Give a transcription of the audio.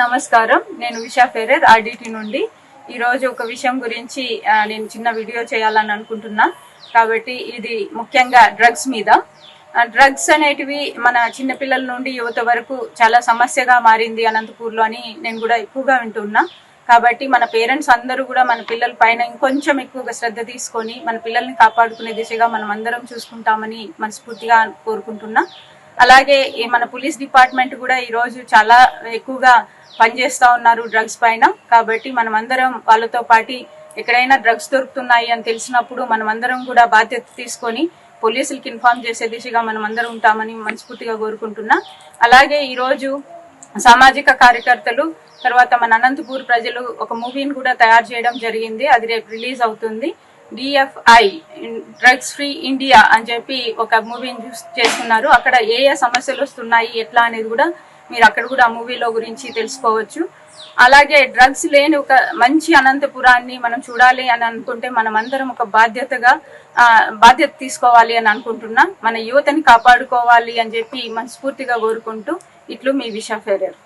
నమస్కారం. నేను విషా Ferrer RDT నుండి. ఈరోజు ఒక విషయం గురించి నేను చిన్న వీడియో చేయాలని అనుకుంటున్నా. కాబట్టి ఇది ముఖ్యంగా డ్రగ్స్ మీద. డ్రగ్స్ అనేటివి మన చిన్నపిల్లల నుండి యువత వరకు చాలా సమస్యగా మారింది అనంతపూర్లో అని నేను కూడా ఎక్కువగా వింటున్నా. కాబట్టి మన పేరెంట్స్ అందరూ కూడా మన పిల్లల పైన ఇంకొంచెం ఎక్కువగా శ్రద్ధ తీసుకొని మన పిల్లల్ని కాపాడుకునే దిశగా మనం అందరం చూసుకుంటామని మనస్ఫూర్తిగా కోరుకుంటున్నా. అలాగే ఈ మన పోలీస్ డిపార్ట్మెంట్ కూడా ఈరోజు చాలా ఎక్కువగా పనిచేస్తూ ఉన్నారు డ్రగ్స్ పైన. కాబట్టి మనం అందరం వాళ్ళతో పాటి ఎక్కడైనా డ్రగ్స్ దొరుకుతున్నాయి అని తెలిసినప్పుడు మనం అందరం కూడా బాధ్యత తీసుకొని పోలీసులకు ఇన్ఫార్మ్ చేసే దిశగా మనం అందరం ఉంటామని మనస్ఫూర్తిగా కోరుకుంటున్నా. అలాగే ఈరోజు సామాజిక కార్యకర్తలు తర్వాత మన అనంతపూర్ ప్రజలు ఒక మూవీని కూడా తయారు చేయడం జరిగింది. అది రేపు రిలీజ్ అవుతుంది. డిఎఫ్ఐ డ్రగ్స్ ఫ్రీ ఇండియా అని చెప్పి ఒక మూవీని చూస్ చేస్తున్నారు. అక్కడ ఏ ఏ సమస్యలు వస్తున్నాయి ఎట్లా అనేది కూడా మీరు అక్కడ కూడా ఆ మూవీలో గురించి తెలుసుకోవచ్చు. అలాగే డ్రగ్స్ లేని ఒక మంచి అనంతపురాన్ని మనం చూడాలి అని అనుకుంటే మనం అందరం ఒక బాధ్యతగా బాధ్యత తీసుకోవాలి అని అనుకుంటున్నా. మన యువతని కాపాడుకోవాలి అని చెప్పి మనస్ఫూర్తిగా కోరుకుంటూ ఇట్లు మీ విషా ఫెరర్